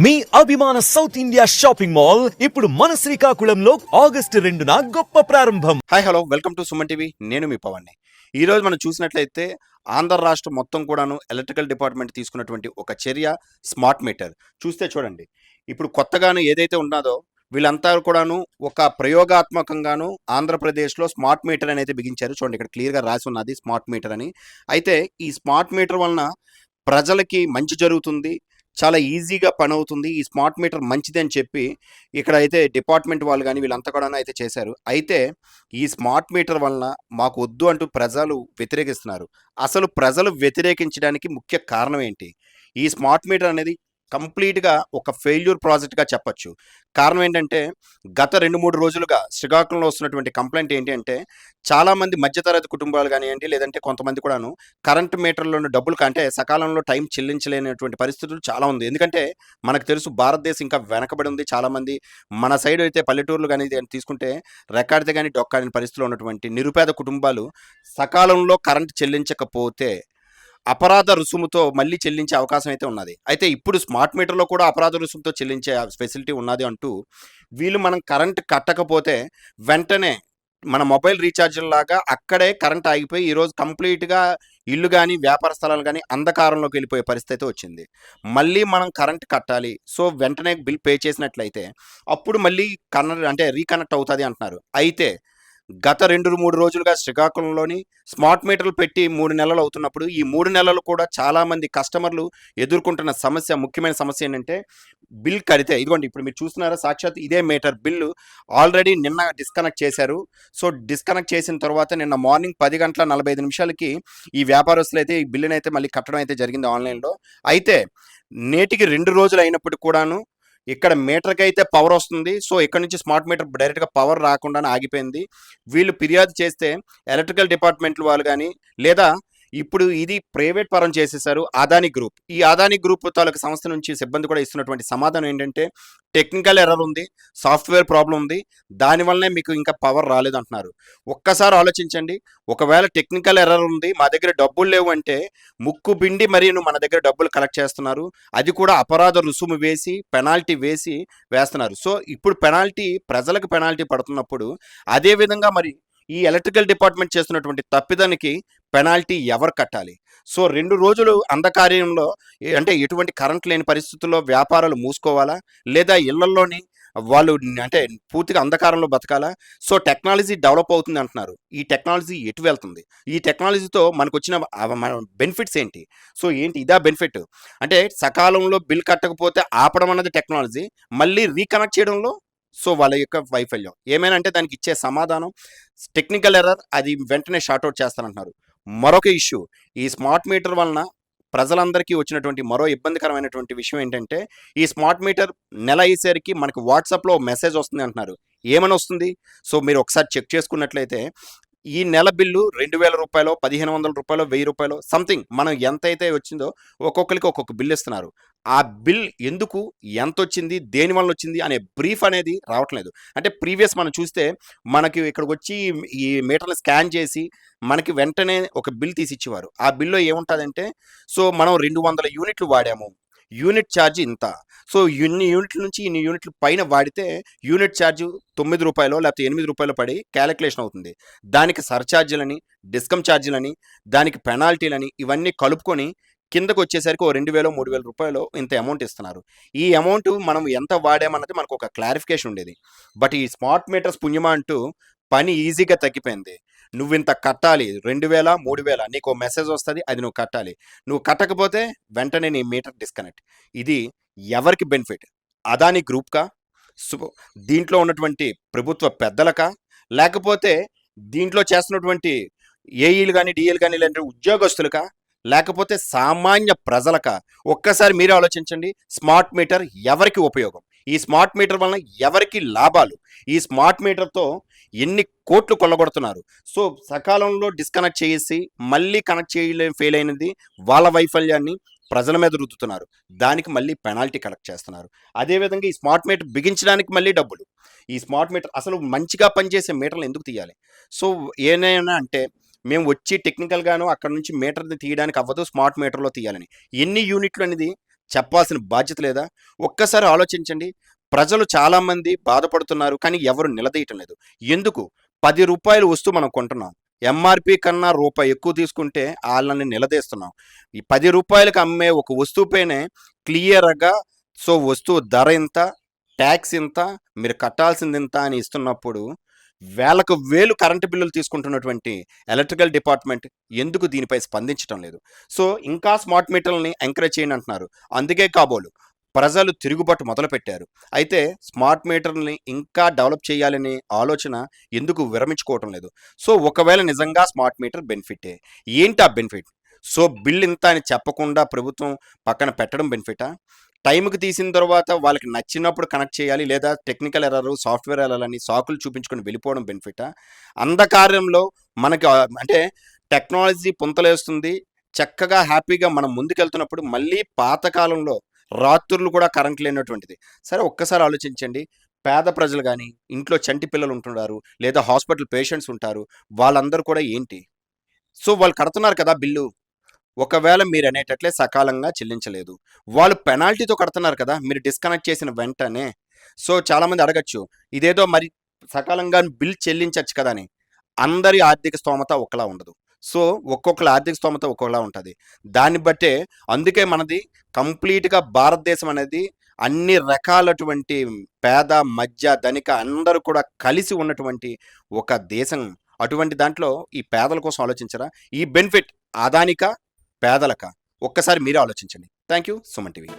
మీ అభిమాన south India shopping mall ఇప్పుడు మన శ్రీకాకుళంలో ఆగస్టు రెండున గొప్ప ప్రారంభం. Hi hello welcome to Suman TV నేను మీ పవన్ని ఈరోజు మనం చూసినట్లయితే ఆంధ్ర రాష్ట్రం మొత్తం కూడాను ఎలక్ట్రికల్ డిపార్ట్మెంట్ తీసుకున్నటువంటి ఒక చర్య స్మార్ట్ మీటర్. చూస్తే చూడండి. ఇప్పుడు కొత్తగాను ఏదైతే ఉన్నదో వీళ్ళంతా కూడాను ఒక ప్రయోగాత్మకంగాను ఆంధ్రప్రదేశ్లో స్మార్ట్ మీటర్ అనేది బిగించారు. చూడండి ఇక్కడ క్లియర్గా రాసి ఉన్నది స్మార్ట్ మీటర్ అని. అయితే ఈ స్మార్ట్ మీటర్ వలన ప్రజలకి మంచి జరుగుతుంది. చాలా ఈజీగా పని అవుతుంది ఈ స్మార్ట్ మీటర్ మంచిది అని చెప్పి ఇక్కడ అయితే డిపార్ట్మెంట్ వాళ్ళు కానీ వీళ్ళంతా కూడా అయితే చేశారు. అయితే ఈ స్మార్ట్ మీటర్ వలన మాకు వద్దు అంటూ ప్రజలు వ్యతిరేకిస్తున్నారు. అసలు ప్రజలు వ్యతిరేకించడానికి ముఖ్య కారణం ఏంటి? ఈ స్మార్ట్ మీటర్ అనేది కంప్లీట్గా ఒక ఫెయిల్యూర్ ప్రాజెక్ట్గా చెప్పచ్చు. కారణం ఏంటంటే గత రెండు మూడు రోజులుగా శ్రీకాకుళంలో వస్తున్నటువంటి కంప్లైంట్ ఏంటి అంటే చాలామంది మధ్యతరగతి కుటుంబాలు కానివ్వండి లేదంటే కొంతమంది కూడాను కరెంట్ మీటర్లోని డబ్బులు కంటే సకాలంలో టైం చెల్లించలేనటువంటి పరిస్థితులు చాలా ఉంది. ఎందుకంటే మనకు తెలుసు భారతదేశం ఇంకా వెనకబడి ఉంది. చాలామంది మన సైడ్ అయితే పల్లెటూర్లు కానీ తీసుకుంటే రెక్కాడితే కానీ డొక్కాడిన పరిస్థితిలో ఉన్నటువంటి నిరుపేద కుటుంబాలు సకాలంలో కరెంట్ చెల్లించకపోతే అపరాధ రుసుముతో మళ్ళీ చెల్లించే అవకాశం అయితే ఉన్నది. అయితే ఇప్పుడు స్మార్ట్ మీటర్లో కూడా అపరాధ రుసుముతో చెల్లించే ఫెసిలిటీ ఉన్నది అంటూ వీళ్ళు మనం కరెంట్ కట్టకపోతే వెంటనే మన మొబైల్ రీఛార్జ్ లాగా అక్కడే కరెంట్ ఆగిపోయి ఈరోజు కంప్లీట్గా ఇల్లు కానీ వ్యాపార స్థలాలు కానీ అంధకారంలోకి వెళ్ళిపోయే పరిస్థితి అయితే వచ్చింది. మళ్ళీ మనం కరెంట్ కట్టాలి. సో వెంటనే బిల్ పే చేసినట్లయితే అప్పుడు మళ్ళీ కన్న అంటే రీకనెక్ట్ అవుతుంది అంటున్నారు. అయితే గత రెండు మూడు రోజులుగా శ్రీకాకుళంలోని స్మార్ట్ మీటర్లు పెట్టి మూడు నెలలు అవుతున్నప్పుడు ఈ మూడు నెలలు కూడా చాలామంది కస్టమర్లు ఎదుర్కొంటున్న సమస్య ముఖ్యమైన సమస్య ఏంటంటే బిల్ కడితే ఇదిగోండి ఇప్పుడు మీరు చూస్తున్నారా సాక్షాత్ ఇదే మీటర్ బిల్లు ఆల్రెడీ నిన్న డిస్కనెక్ట్ చేశారు. సో డిస్కనెక్ట్ చేసిన తర్వాత నిన్న మార్నింగ్ పది గంటల నలభై ఐదు నిమిషాలకి ఈ వ్యాపారస్తులు అయితే ఈ బిల్లుని అయితే మళ్ళీ కట్టడం అయితే జరిగింది ఆన్లైన్లో. అయితే నేటికి రెండు రోజులు అయినప్పుడు కూడాను ఇక్కడ మీటర్కి అయితే పవర్ వస్తుంది. సో ఇక్కడ నుంచి స్మార్ట్ మీటర్ డైరెక్ట్గా పవర్ రాకుండానే ఆగిపోయింది. వీళ్ళు ఫిర్యాదు చేస్తే ఎలక్ట్రికల్ డిపార్ట్మెంట్ వాళ్ళు కానీ లేదా ఇప్పుడు ఇది ప్రైవేట్ పరం చేసేసారు అదాని గ్రూప్. ఈ అదాని గ్రూప్ తాలూకు సంస్థ నుంచి సిబ్బంది కూడా ఇస్తున్నటువంటి సమాధానం ఏంటంటే టెక్నికల్ ఎర్రర్ ఉంది సాఫ్ట్వేర్ ప్రాబ్లం ఉంది దానివల్లనే మీకు ఇంకా పవర్ రాలేదు అంటున్నారు. ఒక్కసారి ఆలోచించండి ఒకవేళ టెక్నికల్ ఎర్రర్ ఉంది మా దగ్గర డబ్బులు లేవు అంటే ముక్కు పిండి మరి మన దగ్గర డబ్బులు కలెక్ట్ చేస్తున్నారు. అది కూడా అపరాధ రుసుము వేసి పెనాల్టీ వేసి వేస్తున్నారు. సో ఇప్పుడు పెనాల్టీ ప్రజలకు పెనాల్టీ పడుతున్నప్పుడు అదే విధంగా మరి ఈ ఎలక్ట్రికల్ డిపార్ట్మెంట్ చేస్తున్నటువంటి తప్పిదానికి పెనాల్టీ ఎవరు కట్టాలి? సో రెండు రోజులు అంధకార్యంలో అంటే ఎటువంటి కరెంట్ లేని పరిస్థితుల్లో వ్యాపారాలు మూసుకోవాలా? లేదా ఇళ్ళలోని వాళ్ళు అంటే పూర్తిగా అంధకారంలో బతకాలా? సో టెక్నాలజీ డెవలప్ అవుతుంది అంటున్నారు. ఈ టెక్నాలజీ ఎటు వెళ్తుంది? ఈ టెక్నాలజీతో మనకు వచ్చిన మన బెనిఫిట్స్ ఏంటి? సో ఏంటి ఇదా బెనిఫిట్? అంటే సకాలంలో బిల్ కట్టకపోతే ఆపడం అన్నది టెక్నాలజీ మళ్ళీ రీకనెక్ట్ చేయడంలో సో వాళ్ళ యొక్క వైఫల్యం. ఏమైనా అంటే దానికి ఇచ్చే సమాధానం టెక్నికల్ ఎర్రర్ అది వెంటనే షార్ట్అవుట్ చేస్తానంటున్నారు. మరొక ఇష్యూ ఈ స్మార్ట్ మీటర్ వలన ప్రజలందరికీ వచ్చినటువంటి మరో ఇబ్బందికరమైనటువంటి విషయం ఏంటంటే ఈ స్మార్ట్ మీటర్ నెల అయ్యేసరికి మనకు వాట్సాప్లో మెసేజ్ వస్తుంది అంటున్నారు. ఏమని వస్తుంది? సో మీరు ఒకసారి చెక్ చేసుకున్నట్లయితే ఈ నెల బిల్లు రెండు వేల రూపాయలు పదిహేను వందల రూపాయలు వెయ్యి రూపాయలు సంథింగ్ మనం ఎంత అయితే వచ్చిందో ఒక్కొక్కరికి ఒక్కొక్క బిల్లు ఇస్తున్నారు. ఆ బిల్ ఎందుకు ఎంత వచ్చింది దేని వల్ల వచ్చింది అనే బ్రీఫ్ అనేది రావట్లేదు. అంటే ప్రీవియస్ మనం చూస్తే మనకి ఇక్కడికి వచ్చి ఈ మీటర్ని స్కాన్ చేసి మనకి వెంటనే ఒక బిల్ తీసి ఇచ్చేవారు ఆ బిల్లో ఏముంటుందంటే సో మనం రెండు వందల యూనిట్లు వాడాము. యూనిట్ ఛార్జ్ ఇంత. సో ఇన్ని యూనిట్ల నుంచి ఇన్ని యూనిట్ల పైన వాడితే యూనిట్ ఛార్జ్ తొమ్మిది రూపాయలు లేకపోతే ఎనిమిది రూపాయలు పడి క్యాలిక్యులేషన్ అవుతుంది. దానికి సర్ఛార్జీలని డిస్కమ్ ఛార్జీలని దానికి పెనాల్టీలని ఇవన్నీ కలుపుకొని కిందకు వచ్చేసరికి ఓ రెండు వేలో మూడు వేల రూపాయలు ఇంత అమౌంట్ ఇస్తున్నారు. ఈ అమౌంట్ మనం ఎంత వాడామన్నది మనకు ఒక క్లారిఫికేషన్ ఉండేది. బట్ ఈ స్మార్ట్ మీటర్స్ పుణ్యమా అంటూ పని ఈజీగా తగ్గిపోయింది. నువ్వు ఇంత కట్టాలి రెండు వేల మూడు వేల నీకు ఓ మెసేజ్ వస్తుంది అది నువ్వు కట్టాలి. నువ్వు కట్టకపోతే వెంటనే నీ మీటర్ డిస్కనెక్ట్ ఇది ఎవరికి బెనిఫిట్ అదాని గ్రూప్కా సో దీంట్లో ఉన్నటువంటి ప్రభుత్వ పెద్దలకా? లేకపోతే దీంట్లో చేస్తున్నటువంటి ఏఈలు కానీ డిఏలు కానీ ఇలాంటి ఉద్యోగస్తులకా? లేకపోతే సామాన్య ప్రజలక ఒక్కసారి మీరే ఆలోచించండి. స్మార్ట్ మీటర్ ఎవరికి ఉపయోగం? ఈ స్మార్ట్ మీటర్ వలన ఎవరికి లాభాలు? ఈ స్మార్ట్ మీటర్తో ఎన్ని కోట్లు కొల్లగొడుతున్నారు? సో సకాలంలో డిస్కనెక్ట్ చేసి మళ్ళీ కనెక్ట్ చేయలే ఫెయిల్ అయినది వాళ్ళ వైఫల్యాన్ని ప్రజల మీద రుద్దుతున్నారు. దానికి మళ్ళీ పెనాల్టీ కలెక్ట్ చేస్తున్నారు. అదేవిధంగా ఈ స్మార్ట్ మీటర్ బిగించడానికి మళ్ళీ డబ్బులు. ఈ స్మార్ట్ మీటర్ అసలు మంచిగా పనిచేసే మీటర్లు ఎందుకు తీయాలి? సో ఏనైనా అంటే మేము వచ్చి టెక్నికల్గాను అక్కడ నుంచి మీటర్ని తీయడానికి అవ్వదు స్మార్ట్ మీటర్లో తీయాలని. ఎన్ని యూనిట్లు అనేది చెప్పాల్సిన బాధ్యత లేదా? ఒక్కసారి ఆలోచించండి. ప్రజలు చాలామంది బాధపడుతున్నారు కానీ ఎవరు నిలదీయటం లేదు. ఎందుకు? పది రూపాయలు వస్తువు మనం కొంటున్నాం. ఎంఆర్పి కన్నా రూపాయి ఎక్కువ తీసుకుంటే వాళ్ళని నిలదీస్తున్నాం. ఈ పది రూపాయలకు అమ్మే ఒక వస్తువుపైనే క్లియర్గా సో వస్తువు ధర ఇంత ట్యాక్స్ ఇంత మీరు కట్టాల్సింది ఇంత అని ఇస్తున్నప్పుడు వేలకు వేలు కరెంటు బిల్లులు తీసుకుంటున్నటువంటి ఎలక్ట్రికల్ డిపార్ట్మెంట్ ఎందుకు దీనిపై స్పందించడం లేదు. సో ఇంకా స్మార్ట్ మీటర్లని ఎంకరేజ్ చేయండి అంటున్నారు. అందుకే కాబోలు ప్రజలు తిరుగుబాటు మొదలుపెట్టారు. అయితే స్మార్ట్ మీటర్ని ఇంకా డెవలప్ చేయాలనే ఆలోచన ఎందుకు విరమించుకోవటం లేదు. సో ఒకవేళ నిజంగా స్మార్ట్ మీటర్ బెనిఫిటే. ఏంటి ఆ బెనిఫిట్? సో బిల్ ఇంత అని చెప్పకుండా ప్రభుత్వం పక్కన పెట్టడం బెనిఫిటా? టైంకి తీసిన తర్వాత వాళ్ళకి నచ్చినప్పుడు కనెక్ట్ చేయాలి లేదా టెక్నికల్ ఎర్రర్ సాఫ్ట్వేర్ ఎర్రర్ అని సాకులు చూపించుకొని వెళ్ళిపోవడం బెనిఫిటా? అంధకార్యంలో మనకి అంటే టెక్నాలజీ పుంతలేస్తుంది. చక్కగా హ్యాపీగా మనం ముందుకెళ్తున్నప్పుడు మళ్ళీ పాతకాలంలో రాత్రులు కూడా కరెంట్ లేనటువంటిది. సరే ఒక్కసారి ఆలోచించండి. పేద ప్రజలు కానీ ఇంట్లో చంటి పిల్లలు ఉంటున్నారు లేదా హాస్పిటల్ పేషెంట్స్ ఉంటారు వాళ్ళందరూ కూడా ఏంటి? సో వాళ్ళు కడుతున్నారు కదా బిల్లు. ఒకవేళ మీరు అనేటట్లే సకాలంగా చెల్లించలేదు. వాళ్ళు పెనాల్టీతో కడుతున్నారు కదా మీరు డిస్కనెక్ట్ చేసిన వెంటనే. సో చాలామంది అడగచ్చు ఇదేదో మరి సకాలంగా బిల్ చెల్లించవచ్చు కదా అని. అందరి ఆర్థిక స్తోమత ఒకలా ఉండదు. సో ఒక్కొక్కరి ఆర్థిక స్తోమత ఒక్కొక్కలా ఉంటుంది. దాన్ని బట్టే అందుకే మనది కంప్లీట్గా భారతదేశం అనేది అన్ని రకాలటువంటి పేద మధ్య ధనిక అందరూ కూడా కలిసి ఉన్నటువంటి ఒక దేశం. అటువంటి దాంట్లో ఈ పేదల కోసం ఆలోచించరా? ఈ బెనిఫిట్ అదానిక? పేదలక ఒక్కసారి మీరే ఆలోచించండి. Thank you Suman TV.